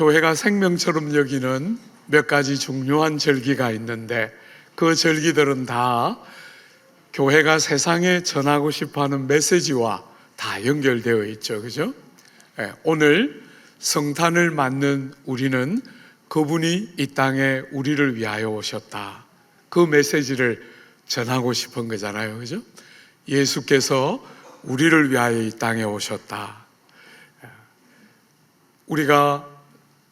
교회가 생명처럼 여기는 몇 가지 중요한 절기가 있는데 그 절기들은 다 교회가 세상에 전하고 싶어 하는 메시지와 다 연결되어 있죠. 그죠? 예, 오늘 성탄을 맞는 우리는 그분이 이 땅에 우리를 위하여 오셨다. 그 메시지를 전하고 싶은 거잖아요. 그죠? 예수께서 우리를 위하여 이 땅에 오셨다. 우리가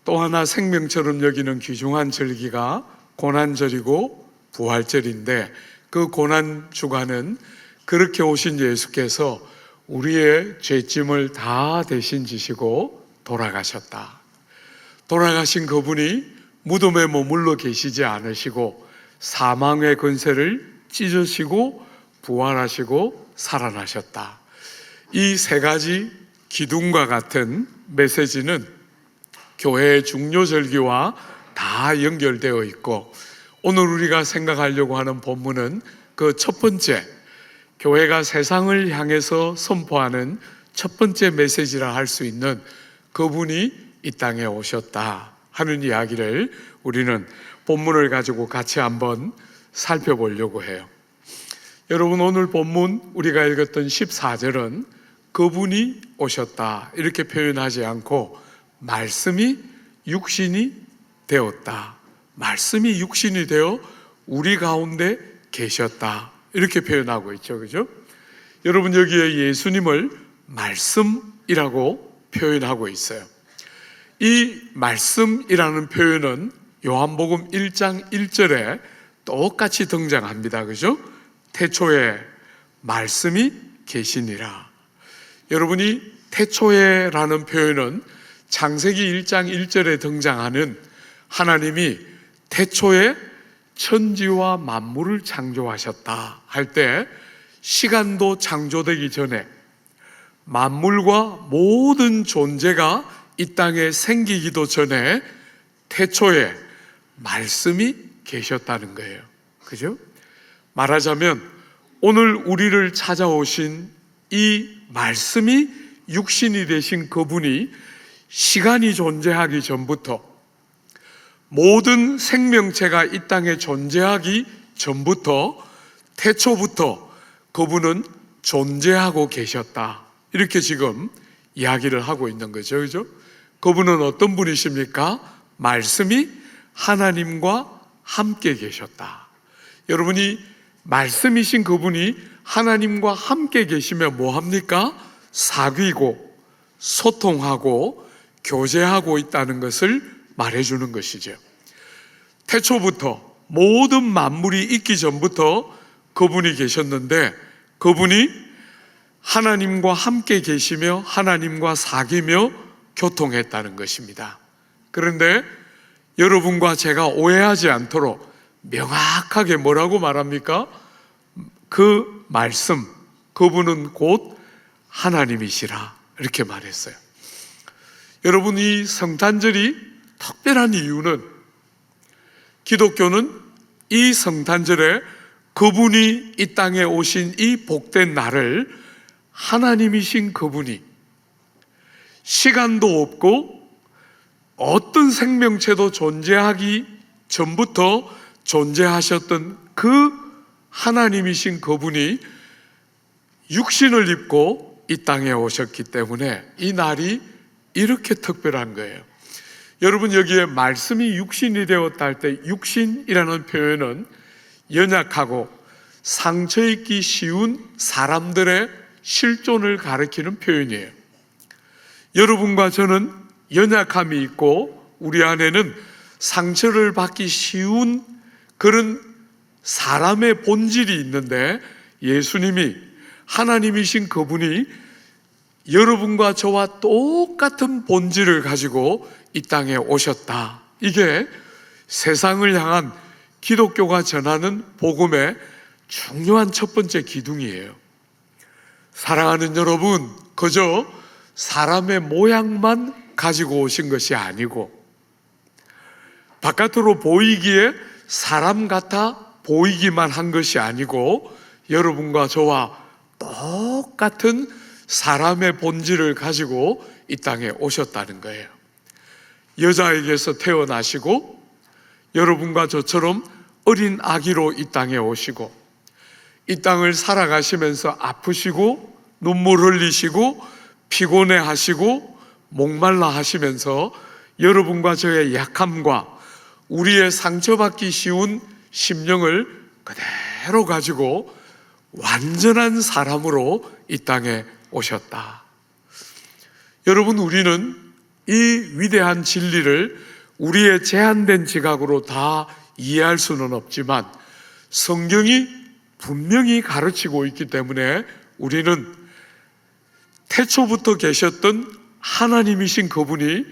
또 하나 생명처럼 여기는 귀중한 절기가 고난절이고 부활절인데 그 고난 주간은 그렇게 오신 예수께서 우리의 죄짐을 다 대신 지시고 돌아가셨다. 돌아가신 그분이 무덤에 머물러 계시지 않으시고 사망의 권세를 찢으시고 부활하시고 살아나셨다. 이 세 가지 기둥과 같은 메시지는 교회의 중요 절기와 다 연결되어 있고 오늘 우리가 생각하려고 하는 본문은 그 첫 번째 교회가 세상을 향해서 선포하는 첫 번째 메시지라 할 수 있는 그분이 이 땅에 오셨다 하는 이야기를 우리는 본문을 가지고 같이 한번 살펴보려고 해요. 여러분 오늘 본문 우리가 읽었던 14절은 그분이 오셨다 이렇게 표현하지 않고 말씀이 육신이 되었다. 말씀이 육신이 되어 우리 가운데 계셨다. 이렇게 표현하고 있죠. 그죠? 여러분 여기에 예수님을 말씀이라고 표현하고 있어요. 이 말씀이라는 표현은 요한복음 1장 1절에 똑같이 등장합니다. 그죠? 태초에 말씀이 계시니라. 여러분이 태초에라는 표현은 창세기 1장 1절에 등장하는 하나님이 태초에 천지와 만물을 창조하셨다 할 때 시간도 창조되기 전에 만물과 모든 존재가 이 땅에 생기기도 전에 태초에 말씀이 계셨다는 거예요. 그죠? 말하자면 오늘 우리를 찾아오신 이 말씀이 육신이 되신 그분이 시간이 존재하기 전부터 모든 생명체가 이 땅에 존재하기 전부터 태초부터 그분은 존재하고 계셨다. 이렇게 지금 이야기를 하고 있는 거죠. 그죠? 그분은 어떤 분이십니까? 말씀이 하나님과 함께 계셨다. 여러분이 말씀이신 그분이 하나님과 함께 계시면 뭐 합니까? 사귀고 소통하고 교제하고 있다는 것을 말해주는 것이죠. 태초부터 모든 만물이 있기 전부터 그분이 계셨는데 그분이 하나님과 함께 계시며 하나님과 사귀며 교통했다는 것입니다. 그런데 여러분과 제가 오해하지 않도록 명확하게 뭐라고 말합니까? 그 말씀, 그분은 곧 하나님이시라. 이렇게 말했어요. 여러분, 이 성탄절이 특별한 이유는 기독교는 이 성탄절에 그분이 이 땅에 오신 이 복된 날을 하나님이신 그분이 시간도 없고 어떤 생명체도 존재하기 전부터 존재하셨던 그 하나님이신 그분이 육신을 입고 이 땅에 오셨기 때문에 이 날이 이렇게 특별한 거예요. 여러분 여기에 말씀이 육신이 되었다 할 때 육신이라는 표현은 연약하고 상처 입기 쉬운 사람들의 실존을 가리키는 표현이에요. 여러분과 저는 연약함이 있고 우리 안에는 상처를 받기 쉬운 그런 사람의 본질이 있는데 예수님이 하나님이신 그분이 여러분과 저와 똑같은 본질을 가지고 이 땅에 오셨다. 이게 세상을 향한 기독교가 전하는 복음의 중요한 첫 번째 기둥이에요. 사랑하는 여러분, 그저 사람의 모양만 가지고 오신 것이 아니고 바깥으로 보이기에 사람 같아 보이기만 한 것이 아니고 여러분과 저와 똑같은 사람의 본질을 가지고 이 땅에 오셨다는 거예요. 여자에게서 태어나시고 여러분과 저처럼 어린 아기로 이 땅에 오시고 이 땅을 살아가시면서 아프시고 눈물 흘리시고 피곤해 하시고 목말라 하시면서 여러분과 저의 약함과 우리의 상처받기 쉬운 심령을 그대로 가지고 완전한 사람으로 이 땅에 오셨다. 여러분, 우리는 이 위대한 진리를 우리의 제한된 지각으로 다 이해할 수는 없지만 성경이 분명히 가르치고 있기 때문에 우리는 태초부터 계셨던 하나님이신 그분이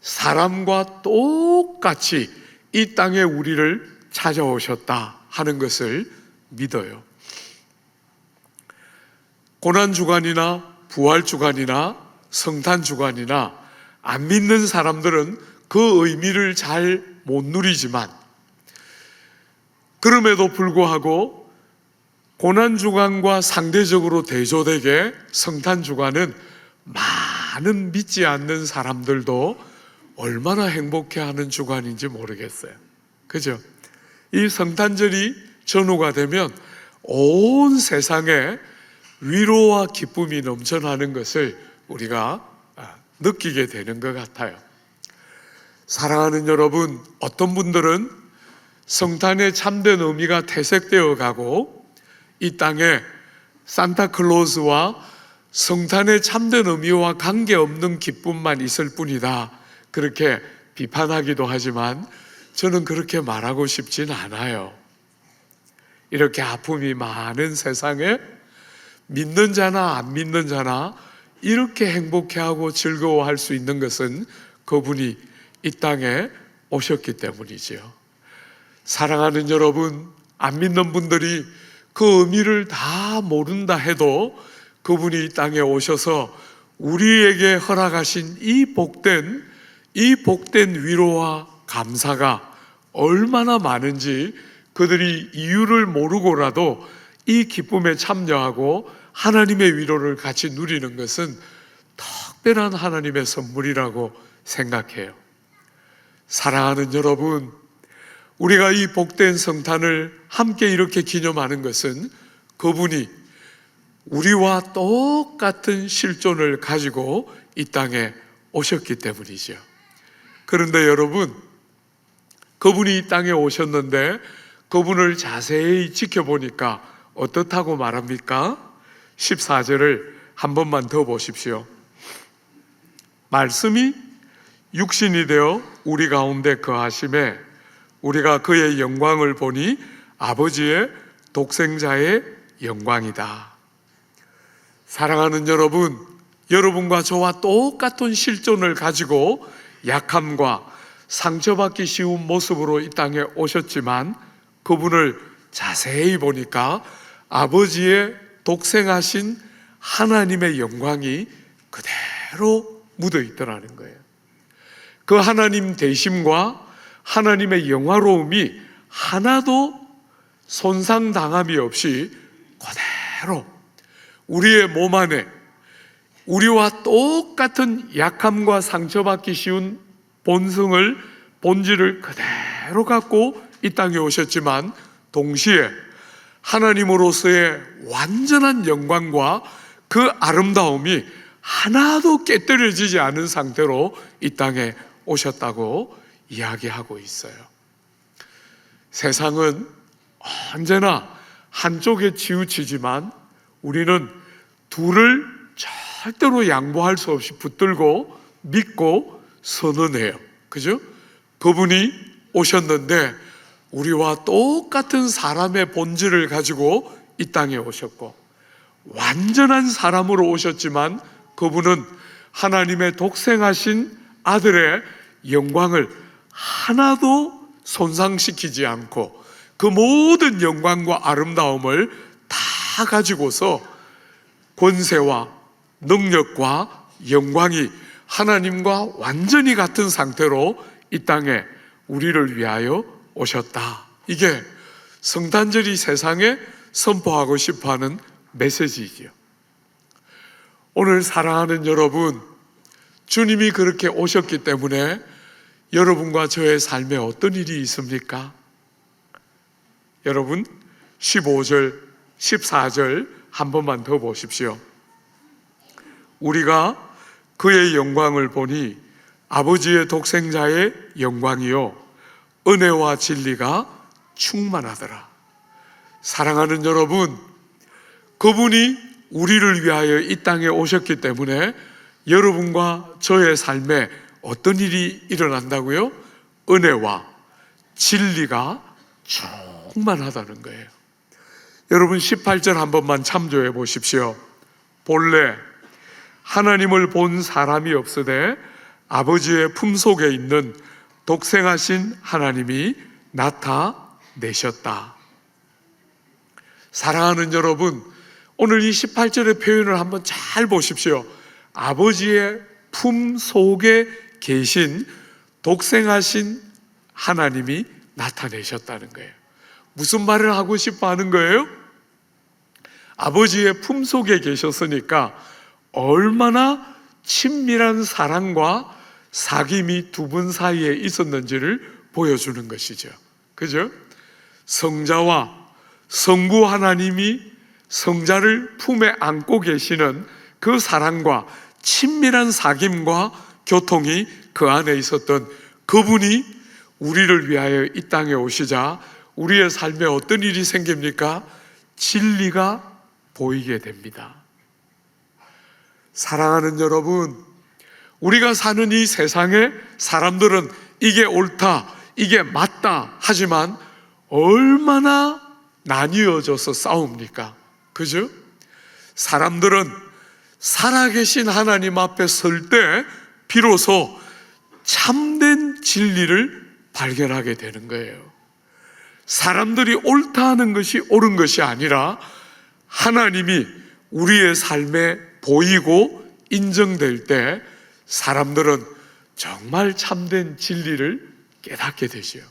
사람과 똑같이 이 땅에 우리를 찾아오셨다 하는 것을 믿어요. 고난 주간이나 부활 주간이나 성탄 주간이나 안 믿는 사람들은 그 의미를 잘 못 누리지만 그럼에도 불구하고 고난 주간과 상대적으로 대조되게 성탄 주간은 많은 믿지 않는 사람들도 얼마나 행복해하는 주간인지 모르겠어요. 그죠? 이 성탄절이 전후가 되면 온 세상에 위로와 기쁨이 넘쳐나는 것을 우리가 아, 느끼게 되는 것 같아요. 사랑하는 여러분, 어떤 분들은 성탄의 참된 의미가 퇴색되어 가고 이 땅에 산타클로스와 성탄의 참된 의미와 관계없는 기쁨만 있을 뿐이다. 그렇게 비판하기도 하지만 저는 그렇게 말하고 싶진 않아요. 이렇게 아픔이 많은 세상에 믿는 자나 안 믿는 자나 이렇게 행복해하고 즐거워할 수 있는 것은 그분이 이 땅에 오셨기 때문이지요. 사랑하는 여러분, 안 믿는 분들이 그 의미를 다 모른다 해도 그분이 이 땅에 오셔서 우리에게 허락하신 이 복된 이 복된 위로와 감사가 얼마나 많은지 그들이 이유를 모르고라도 이 기쁨에 참여하고 하나님의 위로를 같이 누리는 것은 특별한 하나님의 선물이라고 생각해요. 사랑하는 여러분, 우리가 이 복된 성탄을 함께 이렇게 기념하는 것은 그분이 우리와 똑같은 실존을 가지고 이 땅에 오셨기 때문이죠. 그런데 여러분, 그분이 이 땅에 오셨는데 그분을 자세히 지켜보니까 어떻다고 말합니까? 14절을 한 번만 더 보십시오. 말씀이 육신이 되어 우리 가운데 거하심에 우리가 그의 영광을 보니 아버지의 독생자의 영광이다. 사랑하는 여러분, 여러분과 저와 똑같은 실존을 가지고 약함과 상처받기 쉬운 모습으로 이 땅에 오셨지만 그분을 자세히 보니까 아버지의 독생하신 하나님의 영광이 그대로 묻어 있더라는 거예요. 그 하나님 대심과 하나님의 영화로움이 하나도 손상당함이 없이 그대로 우리의 몸 안에 우리와 똑같은 약함과 상처받기 쉬운 본성을 본질을 그대로 갖고 이 땅에 오셨지만 동시에 하나님으로서의 완전한 영광과 그 아름다움이 하나도 깨뜨려지지 않은 상태로 이 땅에 오셨다고 이야기하고 있어요. 세상은 언제나 한쪽에 치우치지만 우리는 둘을 절대로 양보할 수 없이 붙들고 믿고 선언해요. 그죠? 그분이 오셨는데 우리와 똑같은 사람의 본질을 가지고 이 땅에 오셨고 완전한 사람으로 오셨지만 그분은 하나님의 독생하신 아들의 영광을 하나도 손상시키지 않고 그 모든 영광과 아름다움을 다 가지고서 권세와 능력과 영광이 하나님과 완전히 같은 상태로 이 땅에 우리를 위하여 오셨다. 이게 성탄절이 세상에 선포하고 싶어 하는 메시지지요. 오늘 사랑하는 여러분, 주님이 그렇게 오셨기 때문에 여러분과 저의 삶에 어떤 일이 있습니까? 여러분 15절, 14절 한 번만 더 보십시오. 우리가 그의 영광을 보니 아버지의 독생자의 영광이요 은혜와 진리가 충만하더라. 사랑하는 여러분, 그분이 우리를 위하여 이 땅에 오셨기 때문에 여러분과 저의 삶에 어떤 일이 일어난다고요? 은혜와 진리가 충만하다는 거예요. 여러분 18절 한 번만 참조해 보십시오. 본래 하나님을 본 사람이 없으되 아버지의 품속에 있는 독생하신 하나님이 나타내셨다. 사랑하는 여러분, 오늘 이 18절의 표현을 한번 잘 보십시오. 아버지의 품 속에 계신 독생하신 하나님이 나타내셨다는 거예요. 무슨 말을 하고 싶어 하는 거예요? 아버지의 품 속에 계셨으니까 얼마나 친밀한 사랑과 사귐이 두 분 사이에 있었는지를 보여주는 것이죠. 그죠? 성자와 성부 하나님이 성자를 품에 안고 계시는 그 사랑과 친밀한 사귐과 교통이 그 안에 있었던 그분이 우리를 위하여 이 땅에 오시자 우리의 삶에 어떤 일이 생깁니까? 진리가 보이게 됩니다. 사랑하는 여러분, 우리가 사는 이 세상에 사람들은 이게 옳다, 이게 맞다 하지만 얼마나 나뉘어져서 싸웁니까? 그죠? 사람들은 살아계신 하나님 앞에 설 때 비로소 참된 진리를 발견하게 되는 거예요. 사람들이 옳다 하는 것이 옳은 것이 아니라 하나님이 우리의 삶에 보이고 인정될 때 사람들은 정말 참된 진리를 깨닫게 되지요.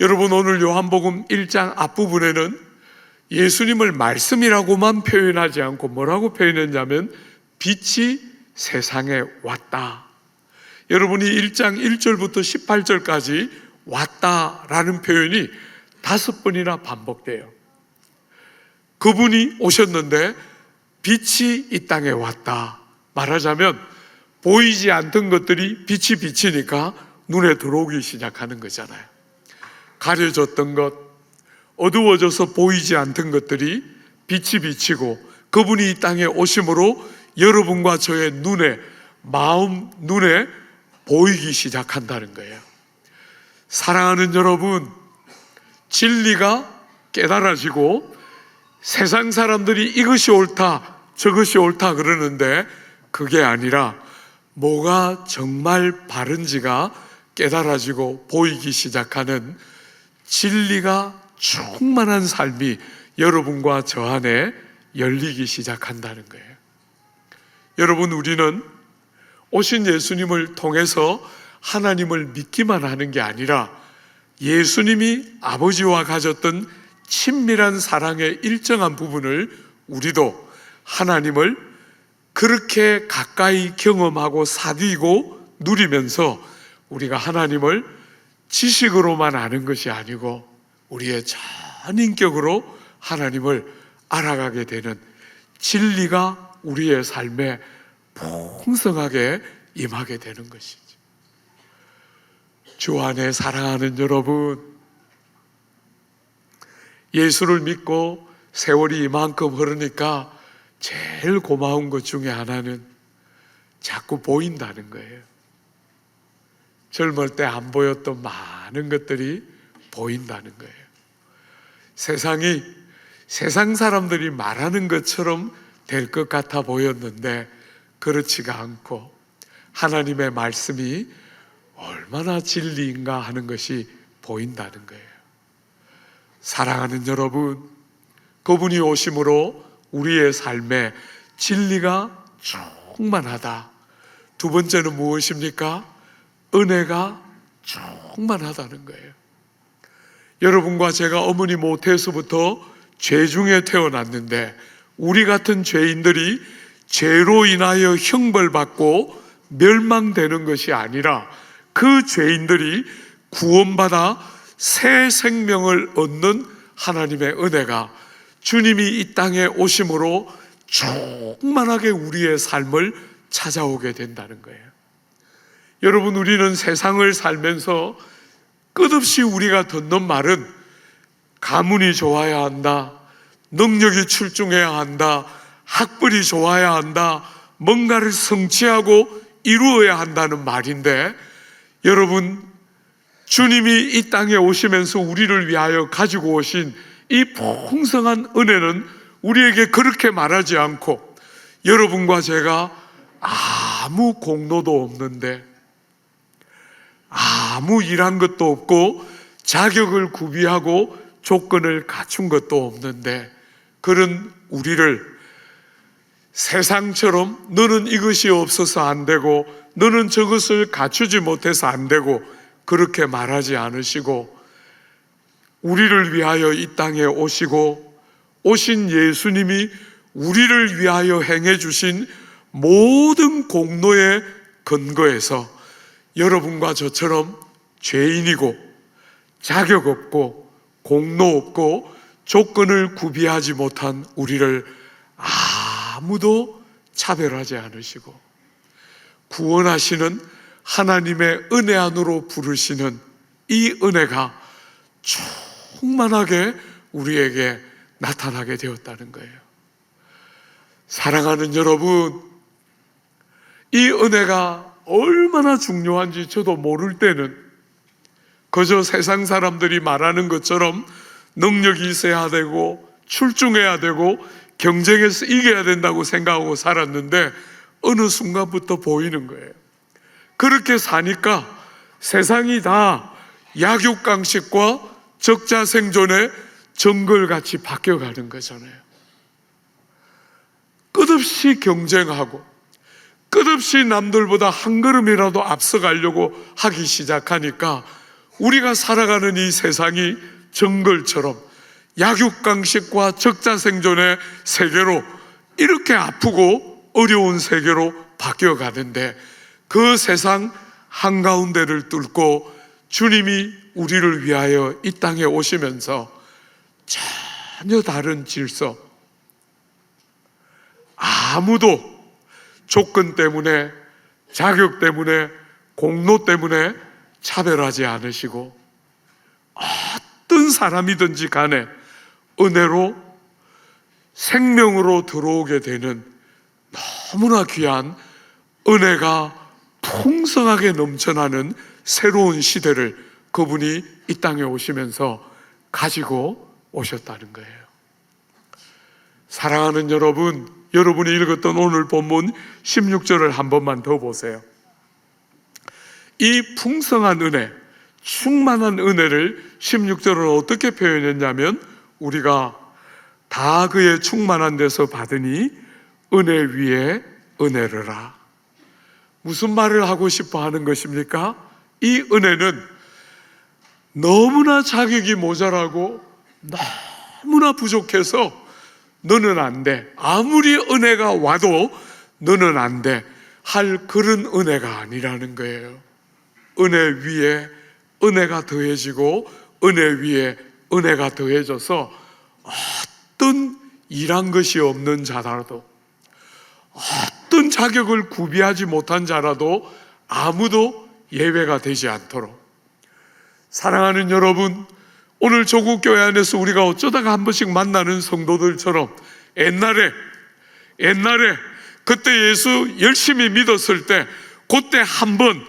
여러분 오늘 요한복음 1장 앞부분에는 예수님을 말씀이라고만 표현하지 않고 뭐라고 표현했냐면 빛이 세상에 왔다. 여러분이 1장 1절부터 18절까지 왔다라는 표현이 다섯 번이나 반복돼요. 그분이 오셨는데 빛이 이 땅에 왔다. 말하자면 보이지 않던 것들이 빛이 비치니까 눈에 들어오기 시작하는 거잖아요. 가려졌던 것, 어두워져서 보이지 않던 것들이 빛이 비치고 그분이 이 땅에 오심으로 여러분과 저의 눈에, 마음, 눈에 보이기 시작한다는 거예요. 사랑하는 여러분, 진리가 깨달아지고 세상 사람들이 이것이 옳다, 저것이 옳다 그러는데 그게 아니라 뭐가 정말 바른지가 깨달아지고 보이기 시작하는 진리가 충만한 삶이 여러분과 저 안에 열리기 시작한다는 거예요. 여러분, 우리는 오신 예수님을 통해서 하나님을 믿기만 하는 게 아니라 예수님이 아버지와 가졌던 친밀한 사랑의 일정한 부분을 우리도 하나님을 그렇게 가까이 경험하고 사귀고 누리면서 우리가 하나님을 지식으로만 아는 것이 아니고 우리의 전 인격으로 하나님을 알아가게 되는 진리가 우리의 삶에 풍성하게 임하게 되는 것이죠. 주 안에 사랑하는 여러분, 예수를 믿고 세월이 이만큼 흐르니까 제일 고마운 것 중에 하나는 자꾸 보인다는 거예요. 젊을 때 안 보였던 많은 것들이 보인다는 거예요. 세상이 세상 사람들이 말하는 것처럼 될 것 같아 보였는데 그렇지가 않고 하나님의 말씀이 얼마나 진리인가 하는 것이 보인다는 거예요. 사랑하는 여러분, 그분이 오심으로 우리의 삶에 진리가 충만하다. 두 번째는 무엇입니까? 은혜가 충만하다는 거예요. 여러분과 제가 어머니 모태에서부터 죄 중에 태어났는데 우리 같은 죄인들이 죄로 인하여 형벌받고 멸망되는 것이 아니라 그 죄인들이 구원받아 새 생명을 얻는 하나님의 은혜가 주님이 이 땅에 오심으로 충만하게 우리의 삶을 찾아오게 된다는 거예요. 여러분, 우리는 세상을 살면서 끝없이 우리가 듣는 말은 가문이 좋아야 한다. 능력이 출중해야 한다. 학벌이 좋아야 한다. 뭔가를 성취하고 이루어야 한다는 말인데 여러분 주님이 이 땅에 오시면서 우리를 위하여 가지고 오신 이 풍성한 은혜는 우리에게 그렇게 말하지 않고 여러분과 제가 아무 공로도 없는데 아무 일한 것도 없고 자격을 구비하고 조건을 갖춘 것도 없는데 그런 우리를 세상처럼 너는 이것이 없어서 안 되고 너는 저것을 갖추지 못해서 안 되고 그렇게 말하지 않으시고 우리를 위하여 이 땅에 오시고 오신 예수님이 우리를 위하여 행해 주신 모든 공로의 근거에서 여러분과 저처럼 죄인이고 자격 없고 공로 없고 조건을 구비하지 못한 우리를 아무도 차별하지 않으시고 구원하시는 하나님의 은혜 안으로 부르시는 이 은혜가 충만하게 우리에게 나타나게 되었다는 거예요. 사랑하는 여러분, 이 은혜가 얼마나 중요한지 저도 모를 때는 그저 세상 사람들이 말하는 것처럼 능력이 있어야 되고 출중해야 되고 경쟁에서 이겨야 된다고 생각하고 살았는데 어느 순간부터 보이는 거예요. 그렇게 사니까 세상이 다 약육강식과 적자 생존의 정글같이 바뀌어가는 거잖아요. 끝없이 경쟁하고 끝없이 남들보다 한 걸음이라도 앞서가려고 하기 시작하니까 우리가 살아가는 이 세상이 정글처럼 약육강식과 적자 생존의 세계로 이렇게 아프고 어려운 세계로 바뀌어 가는데 그 세상 한가운데를 뚫고 주님이 우리를 위하여 이 땅에 오시면서 전혀 다른 질서, 아무도 조건 때문에, 자격 때문에, 공로 때문에 차별하지 않으시고 어떤 사람이든지 간에 은혜로 생명으로 들어오게 되는 너무나 귀한 은혜가 풍성하게 넘쳐나는 새로운 시대를 그분이 이 땅에 오시면서 가지고 오셨다는 거예요. 사랑하는 여러분, 여러분이 읽었던 오늘 본문 16절을 한 번만 더 보세요. 이 풍성한 은혜, 충만한 은혜를 16절은 어떻게 표현했냐면 우리가 다 그의 충만한 데서 받으니 은혜 위에 은혜를라. 무슨 말을 하고 싶어 하는 것입니까? 이 은혜는 너무나 자격이 모자라고 너무나 부족해서 너는 안 돼. 아무리 은혜가 와도 너는 안 돼. 할 그런 은혜가 아니라는 거예요. 은혜 위에 은혜가 더해지고 은혜 위에 은혜가 더해져서 어떤 일한 것이 없는 자라도 어떤 자격을 구비하지 못한 자라도 아무도 예외가 되지 않도록. 사랑하는 여러분 오늘 조국 교회 안에서 우리가 어쩌다가 한 번씩 만나는 성도들처럼 옛날에 옛날에 그때 예수 열심히 믿었을 때 그때 한 번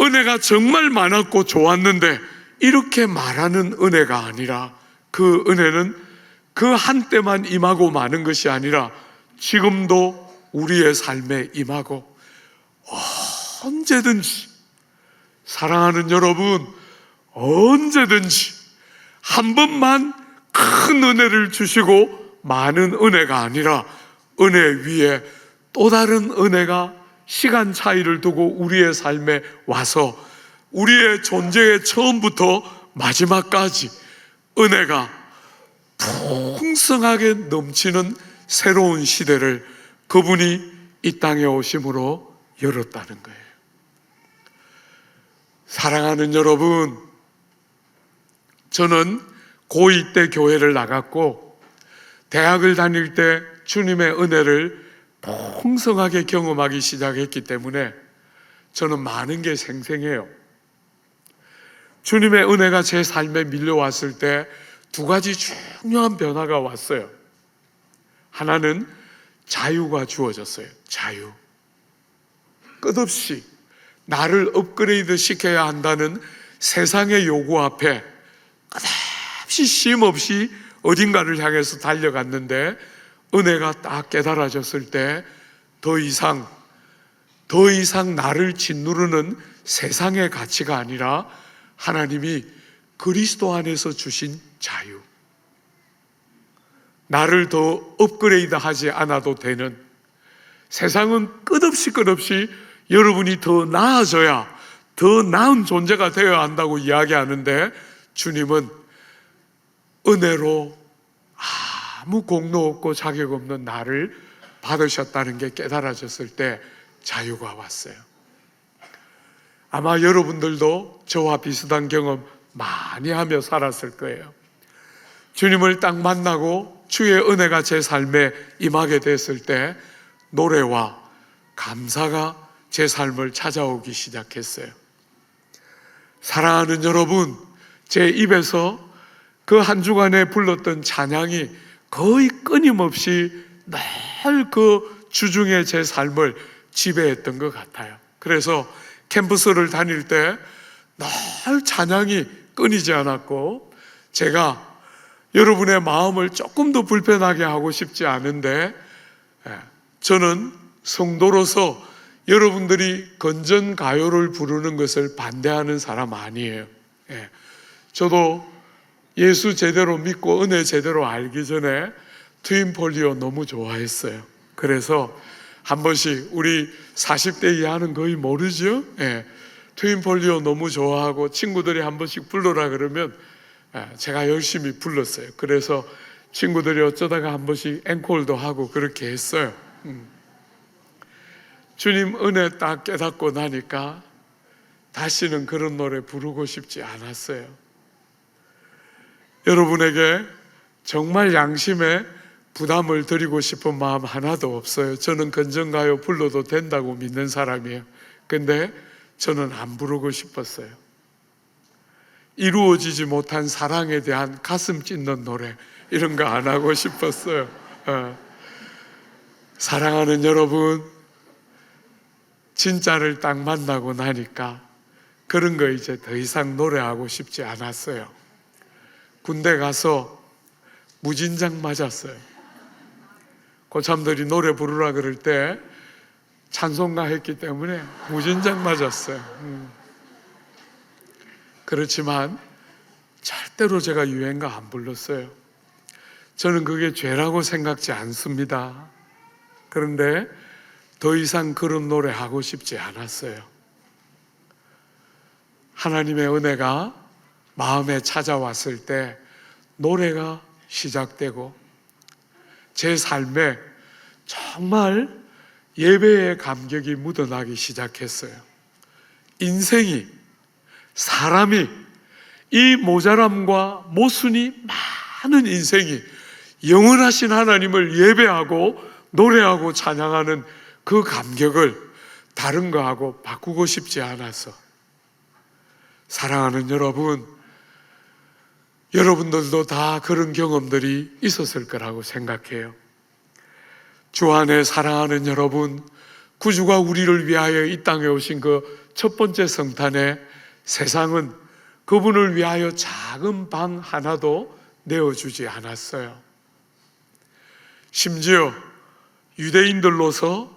은혜가 정말 많았고 좋았는데 이렇게 말하는 은혜가 아니라 그 은혜는 그 한때만 임하고 마는 것이 아니라 지금도 우리의 삶에 임하고 언제든지 사랑하는 여러분 언제든지 한 번만 큰 은혜를 주시고 많은 은혜가 아니라 은혜 위에 또 다른 은혜가 시간 차이를 두고 우리의 삶에 와서 우리의 존재의 처음부터 마지막까지 은혜가 풍성하게 넘치는 새로운 시대를 그분이 이 땅에 오심으로 열었다는 거예요. 사랑하는 여러분, 저는 고2 때 교회를 나갔고, 대학을 다닐 때 주님의 은혜를 풍성하게 경험하기 시작했기 때문에 저는 많은 게 생생해요. 주님의 은혜가 제 삶에 밀려왔을 때 두 가지 중요한 변화가 왔어요. 하나는 자유가 주어졌어요. 자유. 끝없이 나를 업그레이드 시켜야 한다는 세상의 요구 앞에 끝없이 쉼 없이 어딘가를 향해서 달려갔는데 은혜가 딱 깨달아졌을 때 더 이상 더 이상 나를 짓누르는 세상의 가치가 아니라 하나님이 그리스도 안에서 주신 자유. 나를 더 업그레이드 하지 않아도 되는 세상은 끝없이 끝없이 여러분이 더 나아져야 더 나은 존재가 되어야 한다고 이야기하는데 주님은 은혜로 아무 공로 없고 자격 없는 나를 받으셨다는 게 깨달아졌을 때 자유가 왔어요. 아마 여러분들도 저와 비슷한 경험 많이 하며 살았을 거예요. 주님을 딱 만나고 주의 은혜가 제 삶에 임하게 됐을 때 노래와 감사가 제 삶을 찾아오기 시작했어요. 사랑하는 여러분, 제 입에서 그 한 주간에 불렀던 찬양이 거의 끊임없이 늘그 주중에 제 삶을 지배했던 것 같아요. 그래서 캠퍼스를 다닐 때 늘 찬양이 끊이지 않았고 제가 여러분의 마음을 조금 더 불편하게 하고 싶지 않은데 예, 저는 성도로서 여러분들이 건전 가요를 부르는 것을 반대하는 사람 아니에요. 예, 저도 예수 제대로 믿고 은혜 제대로 알기 전에 트윈 폴리오 너무 좋아했어요. 그래서 한 번씩 우리 40대 이하는 거의 모르죠. 예, 트윈 폴리오 너무 좋아하고 친구들이 한 번씩 불러라 그러면 예, 제가 열심히 불렀어요. 그래서 친구들이 어쩌다가 한 번씩 앵콜도 하고 그렇게 했어요. 음. 주님 은혜 딱 깨닫고 나니까 다시는 그런 노래 부르고 싶지 않았어요. 여러분에게 정말 양심에 부담을 드리고 싶은 마음 하나도 없어요. 저는 건전가요 불러도 된다고 믿는 사람이에요. 근데 저는 안 부르고 싶었어요. 이루어지지 못한 사랑에 대한 가슴 찢는 노래 이런 거 안 하고 싶었어요. 어. 사랑하는 여러분, 진짜를 딱 만나고 나니까 그런 거 이제 더 이상 노래하고 싶지 않았어요. 군대 가서 무진장 맞았어요. 고참들이 노래 부르라 그럴 때 찬송가 했기 때문에 무진장 맞았어요. 음. 그렇지만 절대로 제가 유행가 안 불렀어요. 저는 그게 죄라고 생각지 않습니다. 그런데 더 이상 그런 노래 하고 싶지 않았어요. 하나님의 은혜가 마음에 찾아왔을 때 노래가 시작되고 제 삶에 정말 예배의 감격이 묻어나기 시작했어요. 인생이 사람이 이 모자람과 모순이 많은 인생이 영원하신 하나님을 예배하고 노래하고 찬양하는 그 감격을 다른 거하고 바꾸고 싶지 않아서 사랑하는 여러분, 여러분들도 다 그런 경험들이 있었을 거라고 생각해요. 주 안에 사랑하는 여러분, 구주가 우리를 위하여 이 땅에 오신 그 첫 번째 성탄에 세상은 그분을 위하여 작은 방 하나도 내어주지 않았어요. 심지어 유대인들로서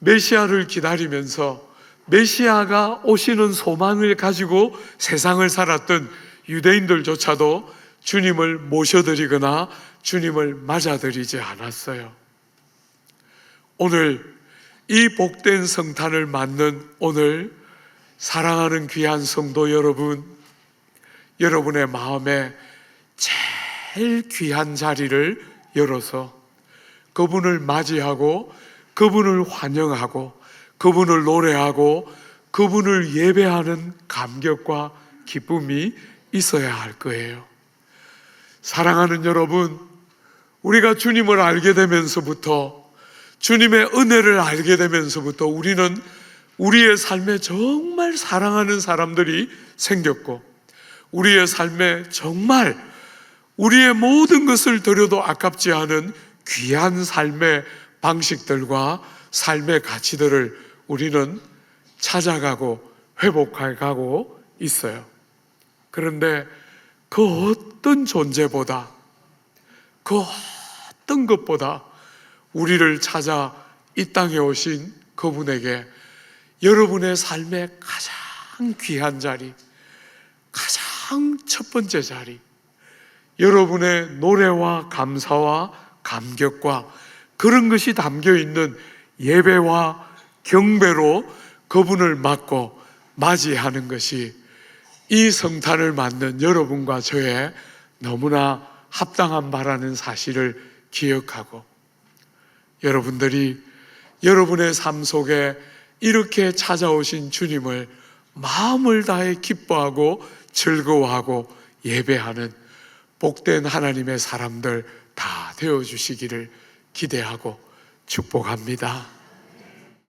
메시아를 기다리면서 메시아가 오시는 소망을 가지고 세상을 살았던 유대인들조차도 주님을 모셔드리거나 주님을 맞아들이지 않았어요. 오늘 이 복된 성탄을 맞는 오늘 사랑하는 귀한 성도 여러분, 여러분의 마음에 제일 귀한 자리를 열어서 그분을 맞이하고 그분을 환영하고 그분을 노래하고 그분을 예배하는 감격과 기쁨이 있어야 할 거예요. 사랑하는 여러분, 우리가 주님을 알게 되면서부터 주님의 은혜를 알게 되면서부터 우리는 우리의 삶에 정말 사랑하는 사람들이 생겼고 우리의 삶에 정말 우리의 모든 것을 드려도 아깝지 않은 귀한 삶의 방식들과 삶의 가치들을 우리는 찾아가고 회복해 가고 있어요. 그런데 그 어떤 존재보다 그 어떤 것보다 우리를 찾아 이 땅에 오신 그분에게 여러분의 삶의 가장 귀한 자리, 가장 첫 번째 자리, 여러분의 노래와 감사와 감격과 그런 것이 담겨 있는 예배와 경배로 그분을 맞고 맞이하는 것이 이 성탄을 맞는 여러분과 저의 너무나 합당한 바라는 사실을 기억하고 여러분들이 여러분의 삶 속에 이렇게 찾아오신 주님을 마음을 다해 기뻐하고 즐거워하고 예배하는 복된 하나님의 사람들 다 되어 주시기를 기대하고 축복합니다.